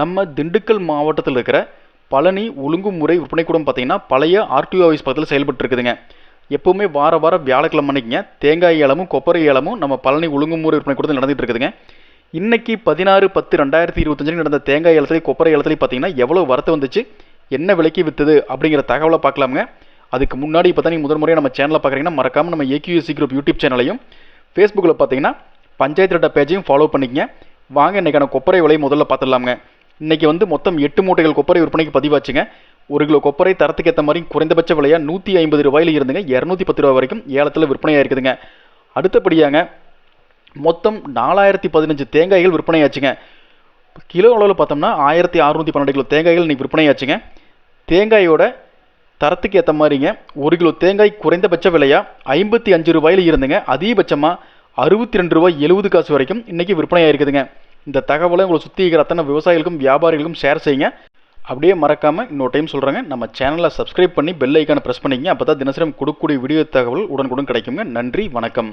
நம்ம திண்டுக்கல் மாவட்டத்தில் இருக்கிற பழனி ஒழுங்குமுறை விற்பனைக்கூடம் பார்த்தீங்கன்னா பழைய ஆர்டிஓ ஆஃபீஸ் பக்கத்தில் செயல்பட்டு இருக்குதுங்க எப்போவுமே வார வாரம் வியாழக்கிழமை அன்னைக்குங்க தேங்காய் ஏலமும் கொப்பரை ஏலமும் நம்ம பழனி ஒழுங்குமுறை விற்பனைக்கூடத்தில் நடந்துட்டு இருக்குதுங்க இன்றைக்கி பதினாறு பத்து ரெண்டாயிரத்தி இருபத்தஞ்சு நடந்த தேங்காய் ஏலத்துலேயும் கொப்பரை ஏலத்துலேயும் பார்த்தீங்கன்னா எவ்வளோ வரத்து வந்துச்சு என்ன விலைக்கு விற்றுது அப்படிங்கிற தகவலை பார்க்கலாமுங்க. அதுக்கு முன்னாடி இப்போ தான் நீங்கள் முதல் முறையாக நம்ம சேனலை பார்க்குறீங்கன்னா மறக்காமல் நம்ம ஏக்யூஎஸ்சி குரூப் யூடியூப் சேனலையும் ஃபேஸ்புக்கில் பார்த்தீங்கன்னா பஞ்சாயத்து ரெட்ட பேஜையும் ஃபாலோ பண்ணிக்கங்க. வாங்க இன்றைக்கான கொப்பரை விலையை முதல்ல பார்த்துடலாமுங்க. இன்றைக்கி வந்து மொத்தம் எட்டு மூட்டைகள் கொப்பரை விற்பனைக்கு பதிவாச்சுங்க. ஒரு கிலோ கொப்பரை தரத்துக்கு ஏற்ற மாதிரி குறைந்தபட்ச விலையாக நூற்றி ஐம்பது ரூபாயில் இருந்துங்க. இரநூத்தி பத்து ரூபா வரைக்கும் ஏலத்தில் விற்பனையாக இருக்குதுங்க. அடுத்தபடியாங்க மொத்தம் நாலாயிரத்தி பதினஞ்சு தேங்காய்கள் விற்பனையாச்சுங்க. கிலோ அளவில் பார்த்தோம்னா ஆயிரத்தி அறுநூற்றி பன்னெண்டு கிலோ தேங்காய்கள் இன்றைக்கி விற்பனையாச்சுங்க. தேங்காயோட தரத்துக்கு ஏற்ற மாதிரிங்க ஒரு கிலோ தேங்காய் குறைந்தபட்ச விலையாக ஐம்பத்தி அஞ்சு ரூபாயில் இருந்துங்க. அதிகபட்சமாக அறுபத்தி ரெண்டு ரூபாய் எழுபது காசு வரைக்கும் இன்றைக்கி விற்பனையாக இருக்குதுங்க. இந்த தகவலை உங்களை சுற்றி இருக்கிற அத்தனை விவசாயிகளுக்கும் வியாபாரிகளுக்கும் ஷேர் செய்யுங்க. அப்படியே மறக்காமல் இன்னொரு டைம் சொல்கிறேங்க நம்ம சேனலை சப்ஸ்கிரைப் பண்ணி பெல் ஐக்கானை ப்ரெஸ் பண்ணிக்கங்க. அப்போ தான் தினசரம் கொடுக்கக்கூடிய வீடியோ தகவல் உடனுக்குடன் கிடைக்குங்க. நன்றி வணக்கம்.